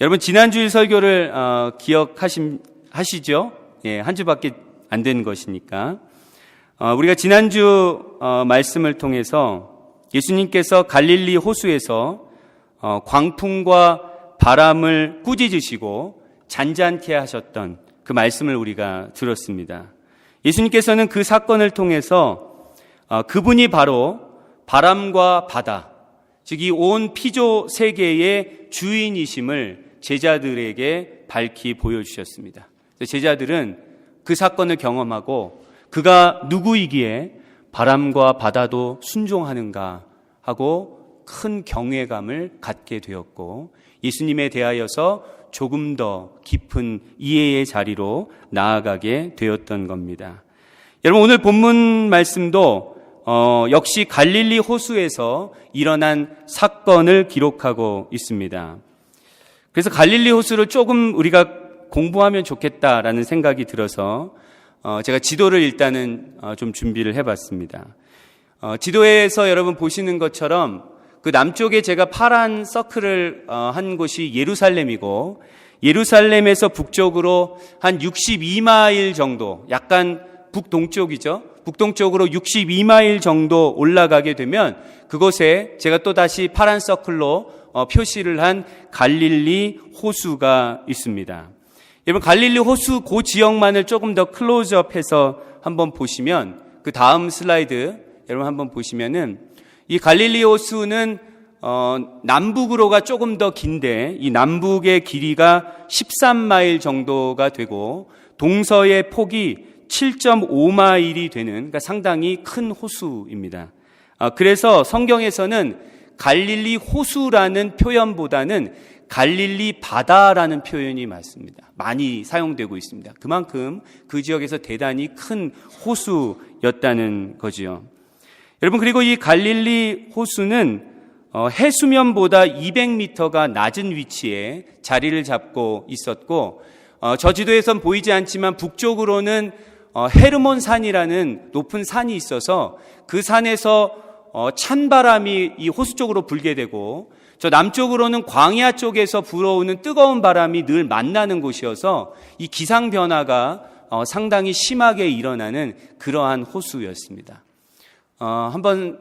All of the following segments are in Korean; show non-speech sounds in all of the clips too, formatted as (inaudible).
여러분 지난주일 설교를 어, 기억하시죠? 예, 한 주밖에 안 된 것이니까 어, 우리가 지난주 어, 말씀을 통해서 예수님께서 갈릴리 호수에서 어, 광풍과 바람을 꾸짖으시고 잔잔케 하셨던 그 말씀을 우리가 들었습니다. 예수님께서는 그 사건을 통해서 어, 그분이 바로 바람과 바다, 즉 이 온 피조 세계의 주인이심을 제자들에게 밝히 보여주셨습니다. 제자들은 그 사건을 경험하고 그가 누구이기에 바람과 바다도 순종하는가 하고 큰 경외감을 갖게 되었고 예수님에 대하여서 조금 더 깊은 이해의 자리로 나아가게 되었던 겁니다. 여러분 오늘 본문 말씀도 어, 역시 갈릴리 호수에서 일어난 사건을 기록하고 있습니다. 그래서 갈릴리 호수를 조금 우리가 공부하면 좋겠다라는 생각이 들어서 어, 제가 지도를 일단은 어, 좀 준비를 해봤습니다. 어, 지도에서 여러분 보시는 것처럼 그 남쪽에 제가 파란 서클을 어, 한 곳이 예루살렘이고 예루살렘에서 북쪽으로 한 62마일 정도, 약간 북동쪽이죠. 북동쪽으로 62마일 정도 올라가게 되면 그곳에 제가 또 다시 파란 서클로 어, 표시를 한 갈릴리 호수가 있습니다. 여러분 갈릴리 호수 그 지역만을 조금 더 클로즈업해서 한번 보시면 그 다음 슬라이드 여러분 한번 보시면은 이 갈릴리 호수는 어, 남북으로가 조금 더 긴데 이 남북의 길이가 13마일 정도가 되고 동서의 폭이 7.5마일이 되는 그러니까 상당히 큰 호수입니다. 아, 그래서 성경에서는 갈릴리 호수라는 표현보다는 갈릴리 바다라는 표현이 맞습니다. 많이 사용되고 있습니다. 그만큼 그 지역에서 대단히 큰 호수였다는 거지요. 여러분 그리고 이 갈릴리 호수는 어, 해수면보다 200m가 낮은 위치에 자리를 잡고 있었고 어, 저 지도에선 보이지 않지만 북쪽으로는 어, 헤르몬 산이라는 높은 산이 있어서 그 산에서 어, 찬 바람이 이 호수 쪽으로 불게 되고 저 남쪽으로는 광야 쪽에서 불어오는 뜨거운 바람이 늘 만나는 곳이어서 이 기상 변화가 어, 상당히 심하게 일어나는 그러한 호수였습니다. 어, 한번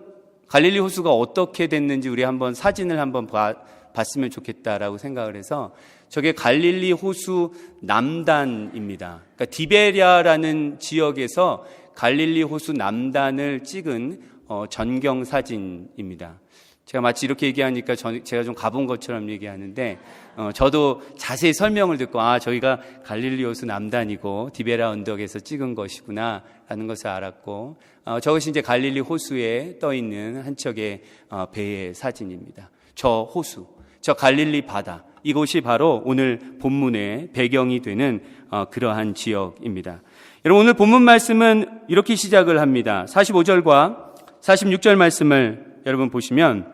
갈릴리 호수가 어떻게 됐는지 우리 한번 사진을 한번 봐, 봤으면 좋겠다라고 생각을 해서 저게 갈릴리 호수 남단입니다. 그러니까 디베리아라는 지역에서 갈릴리 호수 남단을 찍은 어, 전경 사진입니다. 제가 마치 이렇게 얘기하니까 저, 제가 좀 가본 것처럼 얘기하는데 어, 저도 자세히 설명을 듣고 아 저희가 갈릴리 호수 남단이고 디베라 언덕에서 찍은 것이구나 라는 것을 알았고 어, 저것이 이제 갈릴리 호수에 떠 있는 한 척의 어, 배의 사진입니다. 저 호수, 저 갈릴리 바다 이곳이 바로 오늘 본문의 배경이 되는 어, 그러한 지역입니다. 여러분 오늘 본문 말씀은 이렇게 시작을 합니다. 45절과 46절 말씀을 여러분 보시면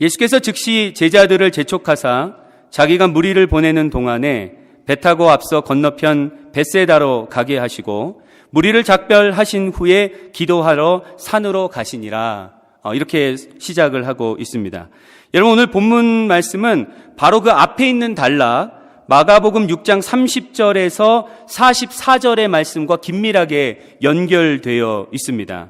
예수께서 즉시 제자들을 재촉하사 자기가 무리를 보내는 동안에 배 타고 앞서 건너편 베세다로 가게 하시고 무리를 작별하신 후에 기도하러 산으로 가시니라. 어, 이렇게 시작을 하고 있습니다. 여러분 오늘 본문 말씀은 바로 그 앞에 있는 단락 마가복음 6장 30절에서 44절의 말씀과 긴밀하게 연결되어 있습니다.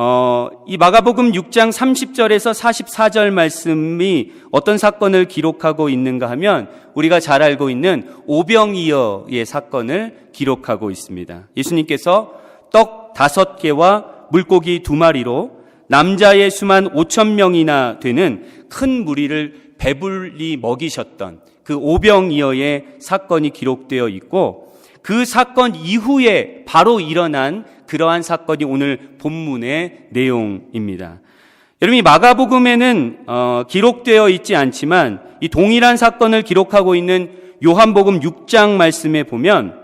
어, 이 마가복음 6장 30절에서 44절 말씀이 어떤 사건을 기록하고 있는가 하면 우리가 잘 알고 있는 오병이어의 사건을 기록하고 있습니다. 예수님께서 떡 다섯 개와 물고기 두 마리로 남자의 수만 5천 명이나 되는 큰 무리를 배불리 먹이셨던 그 오병이어의 사건이 기록되어 있고 그 사건 이후에 바로 일어난 그러한 사건이 오늘 본문의 내용입니다. 여러분 이 마가복음에는 어, 기록되어 있지 않지만 이 동일한 사건을 기록하고 있는 요한복음 6장 말씀에 보면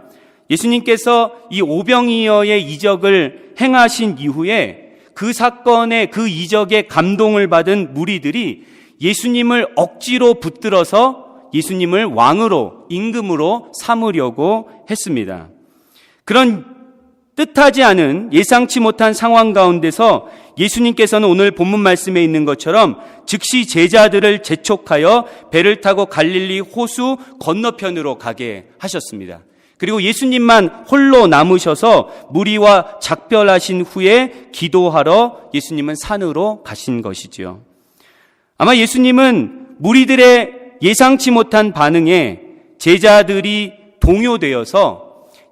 예수님께서 이 오병이어의 이적을 행하신 이후에 그 사건의 그 이적에 감동을 받은 무리들이 예수님을 억지로 붙들어서 예수님을 왕으로 임금으로 삼으려고 했습니다. 그런 뜻하지 않은 예상치 못한 상황 가운데서 예수님께서는 오늘 본문 말씀에 있는 것처럼 즉시 제자들을 재촉하여 배를 타고 갈릴리 호수 건너편으로 가게 하셨습니다. 그리고 예수님만 홀로 남으셔서 무리와 작별하신 후에 기도하러 예수님은 산으로 가신 것이지요. 아마 예수님은 무리들의 예상치 못한 반응에 제자들이 동요되어서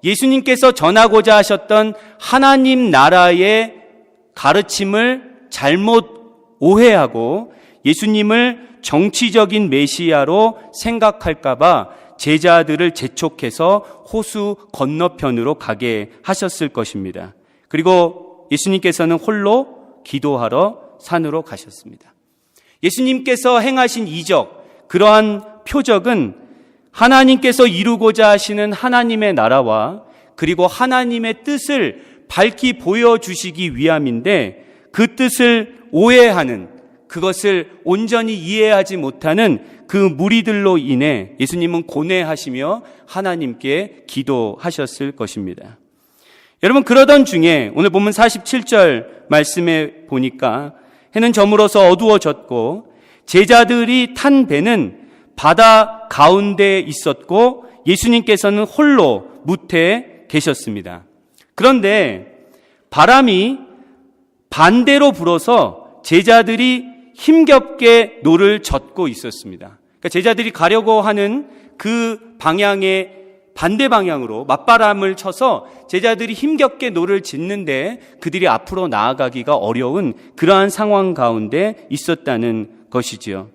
예수님께서 전하고자 하셨던 하나님 나라의 가르침을 잘못 오해하고 예수님을 정치적인 메시아로 생각할까봐 제자들을 재촉해서 호수 건너편으로 가게 하셨을 것입니다. 그리고 예수님께서는 홀로 기도하러 산으로 가셨습니다. 예수님께서 행하신 이적, 그러한 표적은 하나님께서 이루고자 하시는 하나님의 나라와 그리고 하나님의 뜻을 밝히 보여주시기 위함인데 그 뜻을 오해하는 그것을 온전히 이해하지 못하는 그 무리들로 인해 예수님은 고뇌하시며 하나님께 기도하셨을 것입니다. 여러분 그러던 중에 오늘 보면 47절 말씀에 보니까 해는 저물어서 어두워졌고 제자들이 탄 배는 바다 가운데 있었고 예수님께서는 홀로 무태에 계셨습니다. 그런데 바람이 반대로 불어서 제자들이 힘겹게 노를 젓고 있었습니다. 그러니까 제자들이 가려고 하는 그 방향의 반대 방향으로 맞바람을 쳐서 제자들이 힘겹게 노를 짓는데 그들이 앞으로 나아가기가 어려운 그러한 상황 가운데 있었다는 것이지요.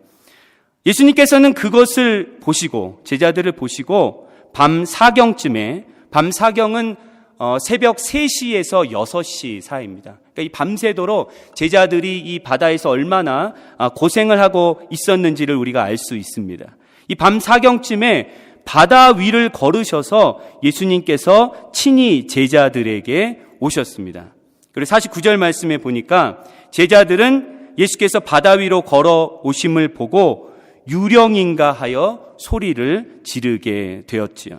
예수님께서는 그것을 보시고 제자들을 보시고 밤 사경쯤에 밤 사경은 어, 새벽 3시에서 6시 사이입니다. 그러니까 이 밤새도록 제자들이 이 바다에서 얼마나 아, 고생을 하고 있었는지를 우리가 알 수 있습니다. 이 밤 사경쯤에 바다 위를 걸으셔서 예수님께서 친히 제자들에게 오셨습니다. 그리고 49절 말씀에 보니까 제자들은 예수께서 바다 위로 걸어 오심을 보고 유령인가 하여 소리를 지르게 되었지요.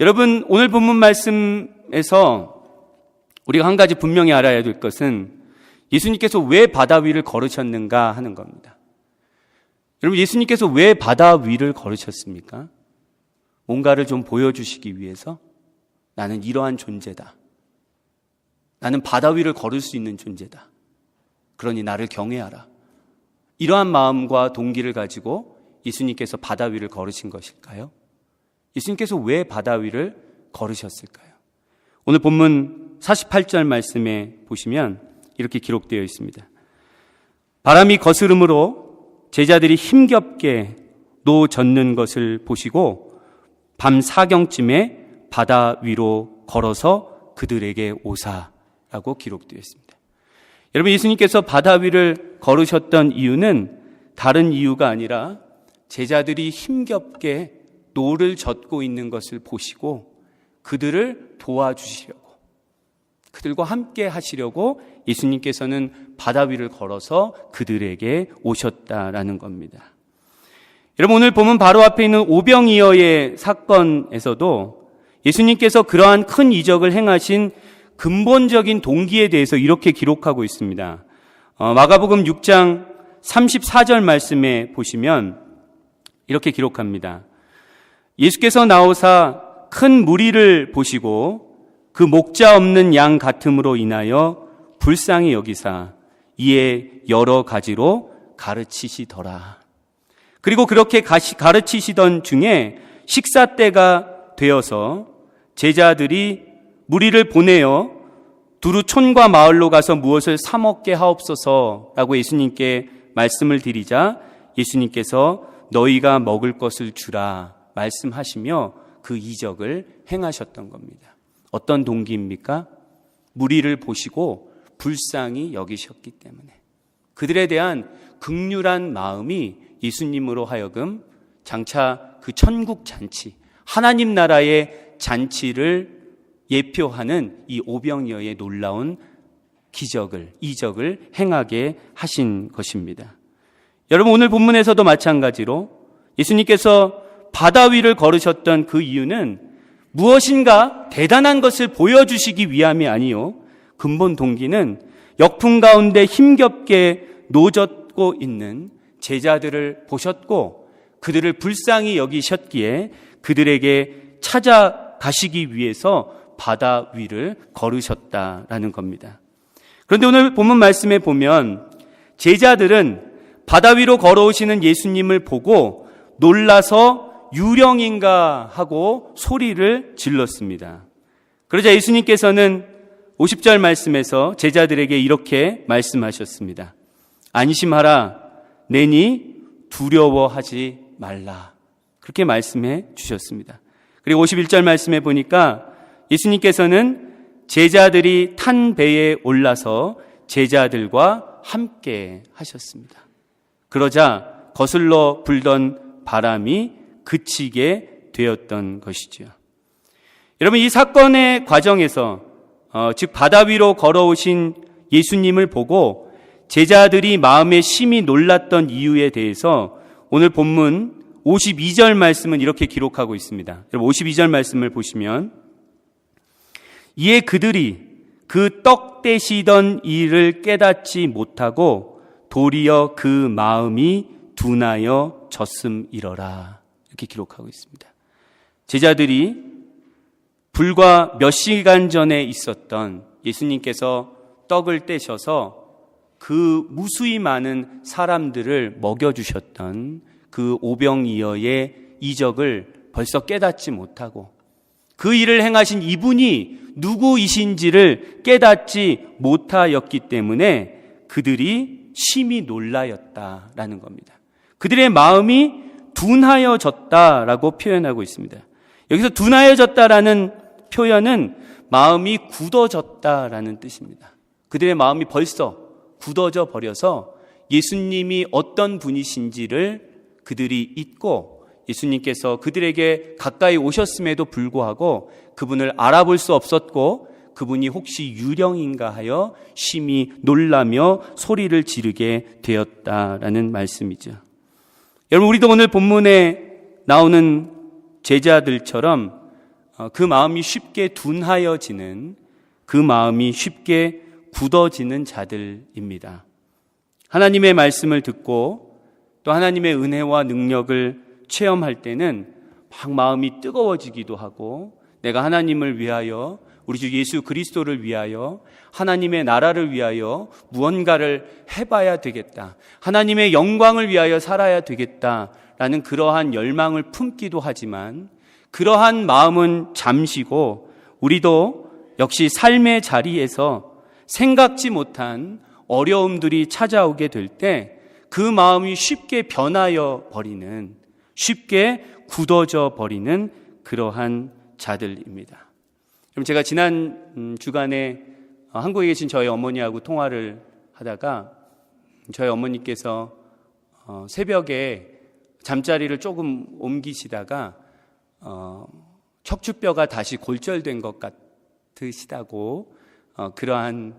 여러분, 오늘 본문 말씀에서 우리가 한 가지 분명히 알아야 될 것은 예수님께서 왜 바다 위를 걸으셨는가 하는 겁니다. 여러분, 예수님께서 왜 바다 위를 걸으셨습니까? 뭔가를 좀 보여주시기 위해서 나는 이러한 존재다. 나는 바다 위를 걸을 수 있는 존재다. 그러니 나를 경외하라. 이러한 마음과 동기를 가지고 예수님께서 바다 위를 걸으신 것일까요? 예수님께서 왜 바다 위를 걸으셨을까요? 오늘 본문 48절 말씀에 보시면 이렇게 기록되어 있습니다. 바람이 거스름으로 제자들이 힘겹게 노 젓는 것을 보시고 밤 사경쯤에 바다 위로 걸어서 그들에게 오사라고 기록되어 있습니다. 여러분 예수님께서 바다 위를 걸으셨던 이유는 다른 이유가 아니라 제자들이 힘겹게 노를 젓고 있는 것을 보시고 그들을 도와주시려고 그들과 함께 하시려고 예수님께서는 바다 위를 걸어서 그들에게 오셨다라는 겁니다. 여러분 오늘 보면 바로 앞에 있는 오병이어의 사건에서도 예수님께서 그러한 큰 이적을 행하신 근본적인 동기에 대해서 이렇게 기록하고 있습니다. 어, 마가복음 6장 34절 말씀에 보시면 이렇게 기록합니다. 예수께서 나오사 큰 무리를 보시고 그 목자 없는 양 같음으로 인하여 불쌍히 여기사 이에 여러 가지로 가르치시더라. 그리고 그렇게 가르치시던 중에 식사 때가 되어서 제자들이 무리를 보내어 두루 촌과 마을로 가서 무엇을 사 먹게 하옵소서라고 예수님께 말씀을 드리자 예수님께서 너희가 먹을 것을 주라 말씀하시며 그 이적을 행하셨던 겁니다. 어떤 동기입니까? 무리를 보시고 불쌍히 여기셨기 때문에 그들에 대한 극률한 마음이 예수님으로 하여금 장차 그 천국 잔치, 하나님 나라의 잔치를 예표하는 이 오병이어의 놀라운 기적을, 이적을 행하게 하신 것입니다. 여러분, 오늘 본문에서도 마찬가지로 예수님께서 바다 위를 걸으셨던 그 이유는 무엇인가 대단한 것을 보여주시기 위함이 아니요. 근본 동기는 역풍 가운데 힘겹게 노젓고 있는 제자들을 보셨고 그들을 불쌍히 여기셨기에 그들에게 찾아가시기 위해서 바다 위를 걸으셨다라는 겁니다. 그런데 오늘 본문 말씀에 보면 제자들은 바다 위로 걸어오시는 예수님을 보고 놀라서 유령인가 하고 소리를 질렀습니다. 그러자 예수님께서는 50절 말씀에서 제자들에게 이렇게 말씀하셨습니다. 안심하라, 내니 두려워하지 말라. 그렇게 말씀해 주셨습니다. 그리고 51절 말씀에 보니까 예수님께서는 제자들이 탄 배에 올라서 제자들과 함께 하셨습니다. 그러자 거슬러 불던 바람이 그치게 되었던 것이지요. 여러분 이 사건의 과정에서 어, 즉 바다 위로 걸어오신 예수님을 보고 제자들이 마음에 심히 놀랐던 이유에 대해서 오늘 본문 52절 말씀은 이렇게 기록하고 있습니다. 여러분 52절 말씀을 보시면 이에 그들이 그 떡 떼시던 일을 깨닫지 못하고 도리어 그 마음이 둔하여 졌음이러라. 이렇게 기록하고 있습니다. 제자들이 불과 몇 시간 전에 있었던 예수님께서 떡을 떼셔서 그 무수히 많은 사람들을 먹여주셨던 그 오병이어의 이적을 벌써 깨닫지 못하고 그 일을 행하신 이분이 누구이신지를 깨닫지 못하였기 때문에 그들이 심히 놀라였다라는 겁니다. 그들의 마음이 둔하여졌다라고 표현하고 있습니다. 여기서 둔하여졌다라는 표현은 마음이 굳어졌다라는 뜻입니다. 그들의 마음이 벌써 굳어져 버려서 예수님이 어떤 분이신지를 그들이 잊고 예수님께서 그들에게 가까이 오셨음에도 불구하고 그분을 알아볼 수 없었고 그분이 혹시 유령인가 하여 심히 놀라며 소리를 지르게 되었다라는 말씀이죠. 여러분, 우리도 오늘 본문에 나오는 제자들처럼 어, 그 마음이 쉽게 둔하여지는 그 마음이 쉽게 굳어지는 자들입니다. 하나님의 말씀을 듣고 또 하나님의 은혜와 능력을 체험할 때는 막 마음이 뜨거워지기도 하고 내가 하나님을 위하여 우리 주 예수 그리스도를 위하여 하나님의 나라를 위하여 무언가를 해봐야 되겠다. 하나님의 영광을 위하여 살아야 되겠다. 라는 그러한 열망을 품기도 하지만 그러한 마음은 잠시고 우리도 역시 삶의 자리에서 생각지 못한 어려움들이 찾아오게 될 때 그 마음이 쉽게 변하여 버리는 쉽게 굳어져 버리는 그러한 자들입니다. 그럼 제가 지난 음, 주간에 어, 한국에 계신 저희 어머니하고 통화를 하다가 저희 어머니께서 어, 새벽에 잠자리를 조금 옮기시다가 어, 척추뼈가 다시 골절된 것 같으시다고 그러한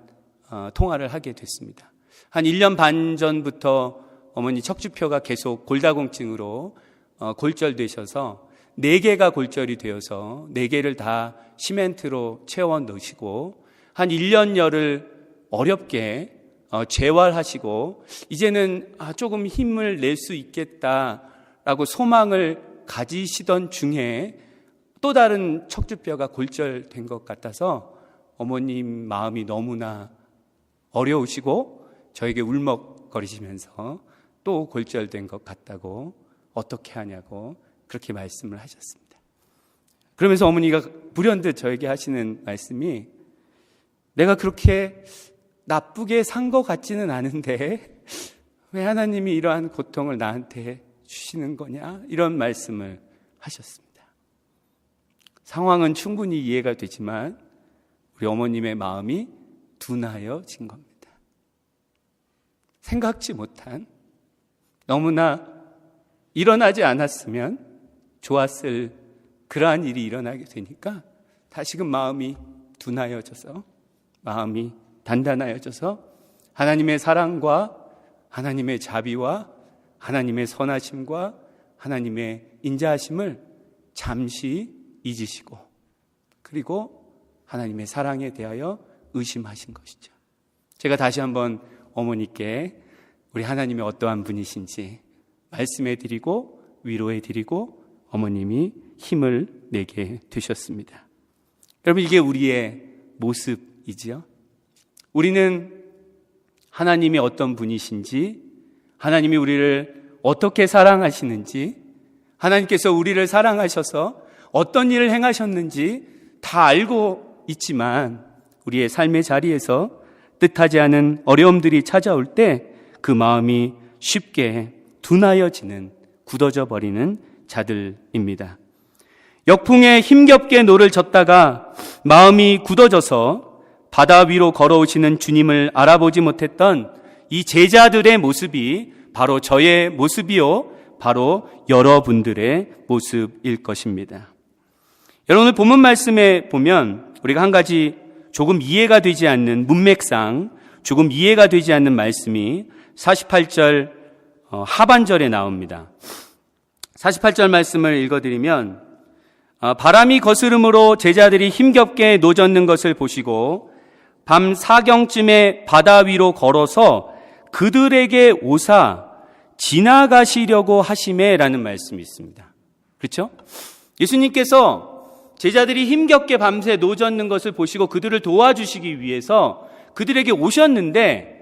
통화를 하게 됐습니다. 한 1년 반 전부터 어머니 척추뼈가 계속 골다공증으로 골절되셔서 네 개가 골절이 되어서 네 개를 다 시멘트로 채워 넣으시고 한 1년여를 어렵게 어, 재활하시고 이제는 아, 조금 힘을 낼 수 있겠다라고 소망을 가지시던 중에 또 다른 척추뼈가 골절된 것 같아서 어머님 마음이 너무나 어려우시고 저에게 울먹거리시면서 또 골절된 것 같다고 어떻게 하냐고 그렇게 말씀을 하셨습니다. 그러면서 어머니가 불현듯 저에게 하시는 말씀이 내가 그렇게 나쁘게 산 것 같지는 않은데 (laughs) 왜 하나님이 이러한 고통을 나한테 주시는 거냐? 이런 말씀을 하셨습니다. 상황은 충분히 이해가 되지만 우리 어머님의 마음이 둔하여진 겁니다. 생각지 못한 너무나 일어나지 않았으면 좋았을 그러한 일이 일어나게 되니까 다시금 마음이 둔하여져서 마음이 단단하여져서 하나님의 사랑과 하나님의 자비와 하나님의 선하심과 하나님의 인자하심을 잠시 잊으시고 그리고 하나님의 사랑에 대하여 의심하신 것이죠. 제가 다시 한번 어머니께 우리 하나님의 어떠한 분이신지 말씀해 드리고 위로해 드리고 어머님이 힘을 내게 되셨습니다. 여러분 이게 우리의 모습이지요. 우리는 하나님이 어떤 분이신지 하나님이 우리를 어떻게 사랑하시는지 하나님께서 우리를 사랑하셔서 어떤 일을 행하셨는지 다 알고 있지만 우리의 삶의 자리에서 뜻하지 않은 어려움들이 찾아올 때 그 마음이 쉽게 둔하여지는 굳어져 버리는 자들입니다. 역풍에 힘겹게 노를 젓다가 마음이 굳어져서 바다 위로 걸어오시는 주님을 알아보지 못했던 이 제자들의 모습이 바로 저의 모습이요. 바로 여러분들의 모습일 것입니다. 여러분 오늘 본문 말씀에 보면 우리가 한 가지 조금 이해가 되지 않는 문맥상 조금 이해가 되지 않는 말씀이 48절 어, 하반절에 나옵니다. 48절 말씀을 읽어드리면 어, 바람이 거스름으로 제자들이 힘겹게 노젓는 것을 보시고 밤 사경쯤에 바다 위로 걸어서 그들에게 오사 지나가시려고 하심에라는 말씀이 있습니다. 그렇죠? 예수님께서 제자들이 힘겹게 밤새 노젓는 것을 보시고 그들을 도와주시기 위해서 그들에게 오셨는데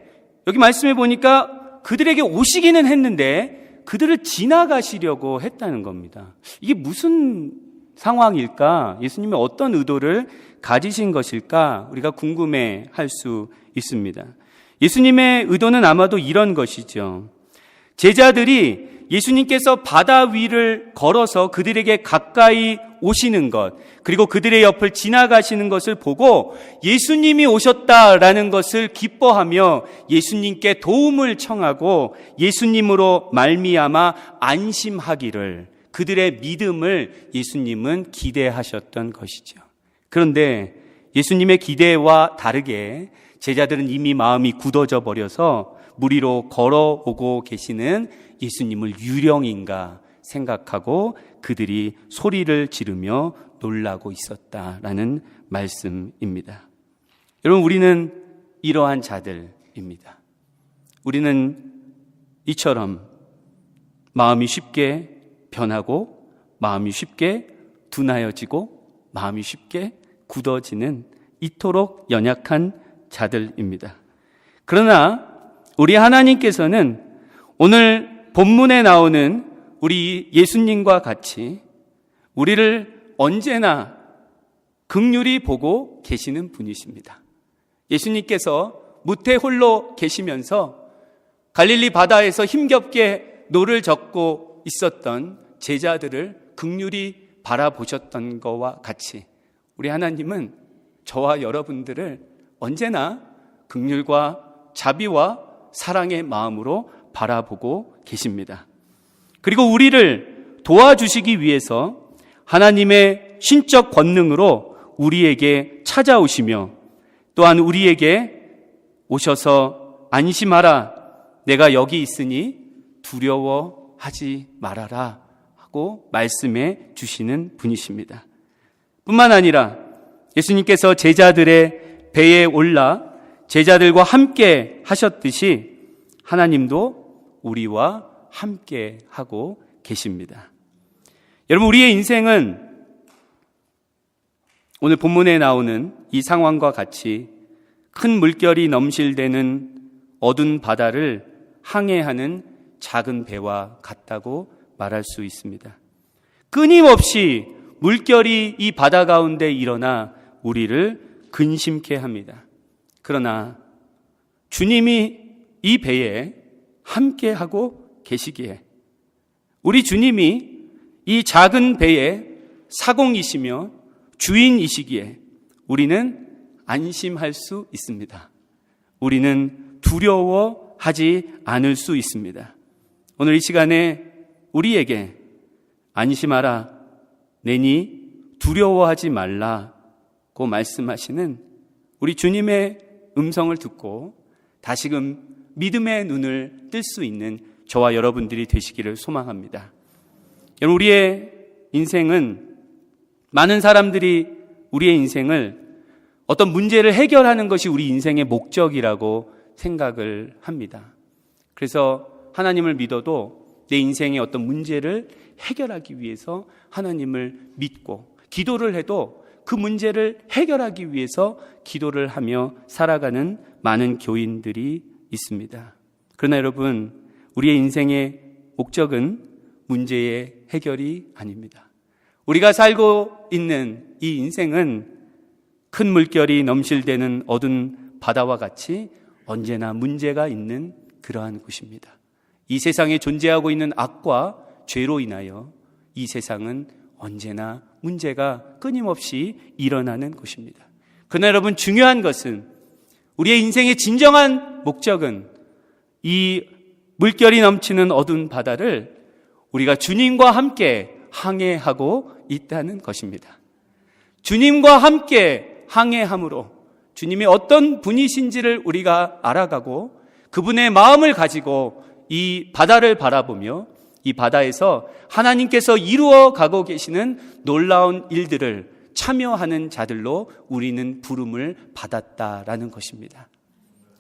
여기 말씀해 보니까 그들에게 오시기는 했는데 그들을 지나가시려고 했다는 겁니다. 이게 무슨 상황일까? 예수님이 어떤 의도를 가지신 것일까? 우리가 궁금해 할 수 있습니다. 예수님의 의도는 아마도 이런 것이죠. 제자들이 예수님께서 바다 위를 걸어서 그들에게 가까이 오시는 것, 그리고 그들의 옆을 지나가시는 것을 보고 예수님이 오셨다라는 것을 기뻐하며 예수님께 도움을 청하고 예수님으로 말미암아 안심하기를 그들의 믿음을 예수님은 기대하셨던 것이죠. 그런데 예수님의 기대와 다르게 제자들은 이미 마음이 굳어져 버려서 무리로 걸어오고 계시는 예수님을 유령인가 생각하고 그들이 소리를 지르며 놀라고 있었다라는 말씀입니다. 여러분, 우리는 이러한 자들입니다. 우리는 이처럼 마음이 쉽게 변하고 마음이 쉽게 둔하여지고 마음이 쉽게 굳어지는 이토록 연약한 자들입니다. 그러나 우리 하나님께서는 오늘 본문에 나오는 우리 예수님과 같이 우리를 언제나 극률이 보고 계시는 분이십니다. 예수님께서 무태 홀로 계시면서 갈릴리 바다에서 힘겹게 노를 젓고 있었던 제자들을 극률이 바라보셨던 것과 같이 우리 하나님은 저와 여러분들을 언제나 극률과 자비와 사랑의 마음으로 바라보고 계십니다. 그리고 우리를 도와주시기 위해서 하나님의 신적 권능으로 우리에게 찾아오시며 또한 우리에게 오셔서 안심하라. 내가 여기 있으니 두려워하지 말아라. 하고 말씀해 주시는 분이십니다. 뿐만 아니라 예수님께서 제자들의 배에 올라 제자들과 함께 하셨듯이 하나님도 우리와 함께 하고 계십니다. 여러분, 우리의 인생은 오늘 본문에 나오는 이 상황과 같이 큰 물결이 넘실대는 어두운 바다를 항해하는 작은 배와 같다고 말할 수 있습니다. 끊임없이 물결이 이 바다 가운데 일어나 우리를 근심케 합니다. 그러나 주님이 이 배에 함께 하고 계시기에 우리 주님이 이 작은 배의 사공이시며 주인이시기에 우리는 안심할 수 있습니다. 우리는 두려워하지 않을 수 있습니다. 오늘 이 시간에 우리에게 안심하라, 내니 두려워하지 말라고 말씀하시는 우리 주님의 음성을 듣고 다시금 믿음의 눈을 뜰 수 있는 저와 여러분들이 되시기를 소망합니다. 여러분, 우리의 인생은 많은 사람들이 우리의 인생을 어떤 문제를 해결하는 것이 우리 인생의 목적이라고 생각을 합니다. 그래서 하나님을 믿어도 내 인생의 어떤 문제를 해결하기 위해서 하나님을 믿고 기도를 해도 그 문제를 해결하기 위해서 기도를 하며 살아가는 많은 교인들이 있습니다. 그러나 여러분, 우리의 인생의 목적은 문제의 해결이 아닙니다. 우리가 살고 있는 이 인생은 큰 물결이 넘실대는 어두운 바다와 같이 언제나 문제가 있는 그러한 곳입니다. 이 세상에 존재하고 있는 악과 죄로 인하여 이 세상은 언제나 문제가 끊임없이 일어나는 곳입니다. 그러나 여러분 중요한 것은 우리의 인생의 진정한 목적은 이 물결이 넘치는 어두운 바다를 우리가 주님과 함께 항해하고 있다는 것입니다. 주님과 함께 항해함으로 주님이 어떤 분이신지를 우리가 알아가고 그분의 마음을 가지고 이 바다를 바라보며 이 바다에서 하나님께서 이루어 가고 계시는 놀라운 일들을 참여하는 자들로 우리는 부름을 받았다라는 것입니다.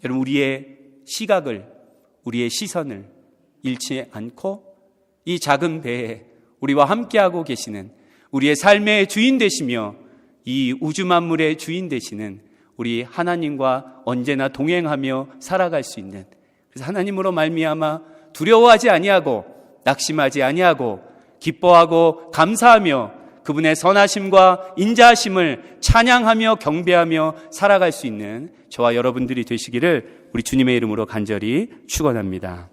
여러분, 우리의 시각을, 우리의 시선을 잃지 않고 이 작은 배에 우리와 함께하고 계시는 우리의 삶의 주인 되시며 이 우주 만물의 주인 되시는 우리 하나님과 언제나 동행하며 살아갈 수 있는 그래서 하나님으로 말미암아 두려워하지 아니하고 낙심하지 아니하고 기뻐하고 감사하며 그분의 선하심과 인자하심을 찬양하며 경배하며 살아갈 수 있는 저와 여러분들이 되시기를 우리 주님의 이름으로 간절히 축원합니다.